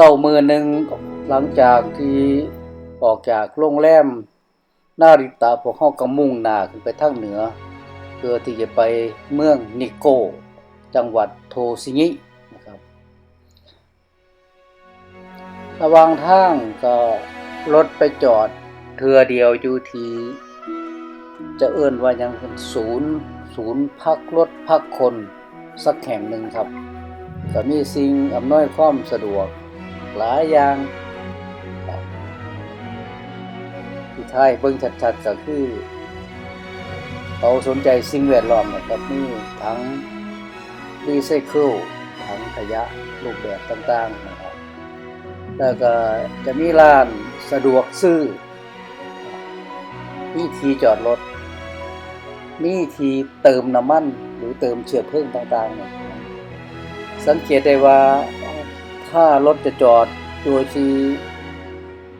เศร้ามือหนึ่งหลังจากที่ออกจากโรงแรมนาริตะพวกเขาก็มุ่งหน้าขึ้นไปทางเหนือ เพื่อที่จะไปเมืองนิโก จังหวัดโทซิงินะครับระหว่างทางก็รถไปจอดเทือเดียวอยู่ที่จะเอื้นว่ายังเป็นศูนย์ ศูนย์พักรถพักคน สักแห่งหนึ่งครับก็มีสิ่งอำนวยความสะดวก หลายอย่างที่ท้ายเบิ่งชัดๆก็คือเขาสนใจสิ่งแวดล้อมนะครับมีทั้งรีไซเคิลทั้งขยะรูปแบบต่างๆนะครับแล้วก็จะมีร้านสะดวกซื้อมีที่จอดรถมีที่เติมน้ำมันหรือเติมเชื้อเพลิงต่างๆนี่ยสังเกตได้ว่า ถ้ารถจะจอดโดยที่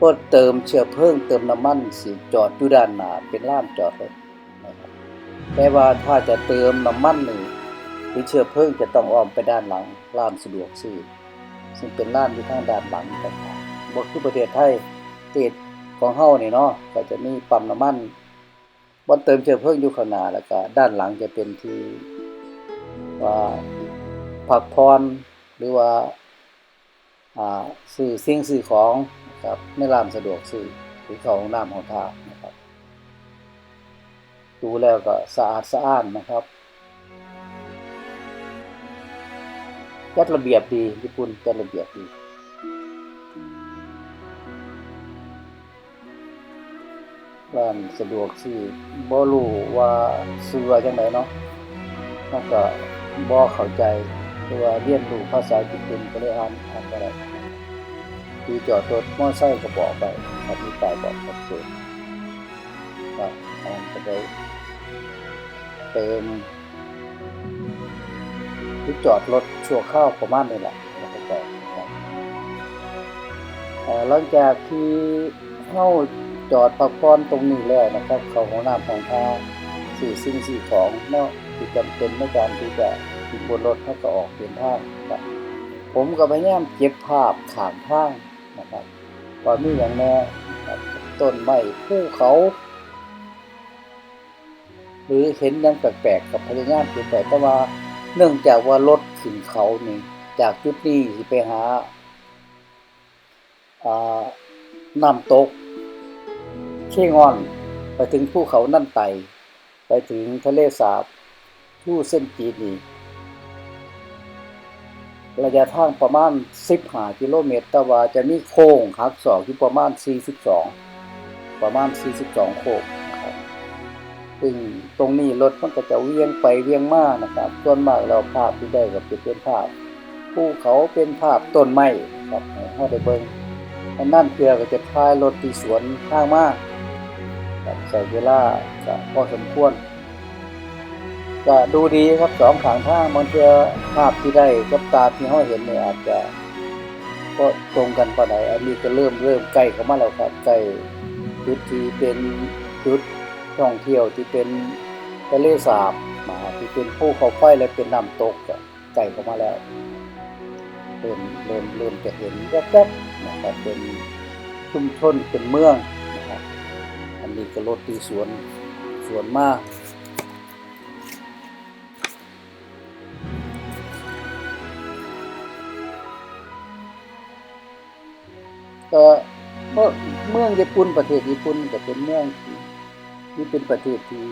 รถเติมเชื้อเพลิงเติมน้ำมันสิจอดอยู่ด้านหน้าเป็นลานจอดรถนะครับแต่ว่าถ้าจะเติมน้ำมันนี่หรือเชื้อเพลิงจะต้องอ้อมไปด้านหลังร้านสะดวกซื้อซึ่งเป็นร้านอยู่ทางด้านหลังต่างๆบ่คือประเทศไทยประเทศของเฮานี่เนาะก็จะมีปั๊มน้ำมันบ่เติมเชื้อเพลิงอยู่ข้างหน้าแล้วก็ด้านหลังจะเป็นที่ว่าพักผ่อนหรือว่า ซื้อสิ่งซื้อของนะครับในร้านสะดวกซื้อหรือเข้าห้องน้ำห้องท่านะครับ ดูแล้วก็สะอาดสะอ้านนะครับจัดระเบียบดีญี่ปุ่นจัดระเบียบดีร้านสะดวกซื้อบ่รู้ว่าซื้อว่าจังไดเนาะมันก็บ่เข้าใจ หรือว่าเรียนรู้ภาษาญี่ปุ่นก็เลยอ่านอ่านบ่ได้ที่จอดรถมอไซค์ก็บอกไปครับมีป้ายบอกชัดเจนครับอ่านก็ได้เติมที่จอดรถชั่วคราวประมาณนี้แหละแล้วก็จอดครับหลังจากที่เฮาจอดพักผ่อนตรงนี้แล้วนะครับ เขาห้องน้ำของท่าสื่อสิ่งสิ่งของเนาะที่จำเป็นในการที่จะ ขึ้นบนรถเขาก็ออกเดินทางครับผมก็พยายามเก็บภาพขางทางนะครับว่ามีอย่างแน่ต้นไม้ภูเขา หรือเห็นอยังแปลกๆกับพยายามเก็บไปแต่ว่าเนื่องจากว่ารถขึ้นเขานี่ จากจุดนี้ไปหาน้ำตกเชงอน ไปถึงภูเขานั่นไตไปถึงทะเลสาบทู่เส้นจีนนี่ ระยะทางประมาณ 15 กิโลเมตร แต่ว่าจะมีโค้งหักศอกที่ประมาณ 42 ประมาณ 42 โค้งครับซึ่งตรงนี้รถมันก็จะเวียงไปเวียงมานะครับส่วนมากเราภาพที่ได้ก็เป็นภาพภูเขาเป็นภาพต้นไม้ครับให้เราได้เบิ่งอันนั่นเพื่อก็จะพายรถที่สวนข้างมากครับใส่เวลาก็พอสมควร ก็ดูดีครับสองขางทางบางเทื่อภาพที่ได้กับตาที่เราเห็นเนี่ยอาจจะก็ตรงกันปานใดอันนี้ก็เริ่มเริ่มใกล้เข้ามาแล้วครับใกล้จุดที่เป็นจุดท่องเที่ยวที่เป็นทะเลสาบมาที่เป็นภูเขาไฟและเป็นน้ำตกก็ใกล้เข้ามาแล้วเริ่มเริ่มเริ่มจะเห็นแวบๆนะครับเป็นชุมชนเป็นเมืองนะครับอันนี้ก็รถตีสวนสวนมาก ก็เมือเมืองญี่ปุ่นประเทศญี่ปุ่นก็เป็นเมืองที่ที่เป็นประเทศที่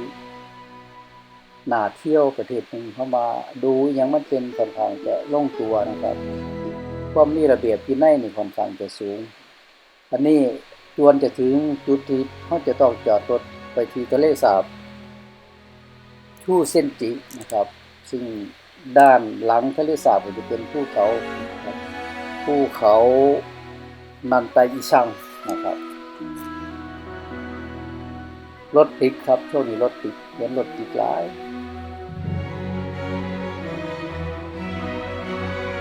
น่าเที่ยวประเทศหนึ่งเข้ามาดูอหยังมันเป็นค่อนข้างจะล่งตัวนะครับความมีระเบียบวินัยนี่ค่อนข้างจะสูง อันนี้จวนจะถึงจุดที่เขาจะต้องจอดรถไปที่ทะเลสาบทู่เส้นจินะครับ ซึ่งด้านหลังทะเลสาบจะเป็นภูเขาภูเขา นันไตอิชังนะครับรถติดครับช่วงนี้รถติดเห็นรถติดหลาย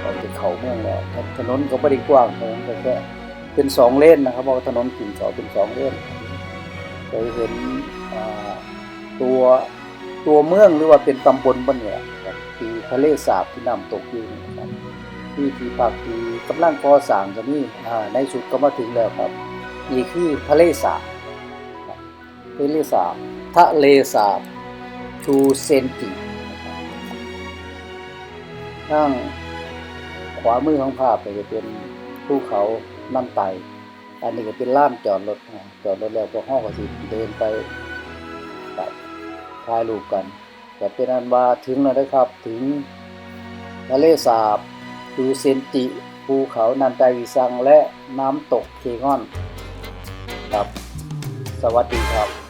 เราจะเข้าเมืองแล้วถนนก็ไม่ได้กว้างถนนก็แค่เป็นสองเลนนะครับเพราะว่าถนนกิ่งเขาเป็นสองเลนเคยเห็นตัวตัวเมืองหรือว่าเป็นตำบลบ้านเนี่ยครับที่ทะเลสาบที่น้ำตกอยู่นะครับ ที่ที่พักที่กำลังก่อสร้างก็มีอ่ในสุดก็มาถึงแล้วครับนี่คือทะเลสาบทะเลสาบทะเลสาบชูเซนจินะครับทางขวามือของภาพจะเป็นภูเขาน้ำไตอันนี้ก็เป็นล่านจอดรถจอดรถแล้วพวกห้องก็สิเดินไปไปถ่ายรูปกันแต่เป็นอันว่าถึงแล้วนะครับถึงทะเลสาบ ดูเซนจิ ภูเขานันไดวิซังและน้ำตกเคงอน ครับ สวัสดีครับ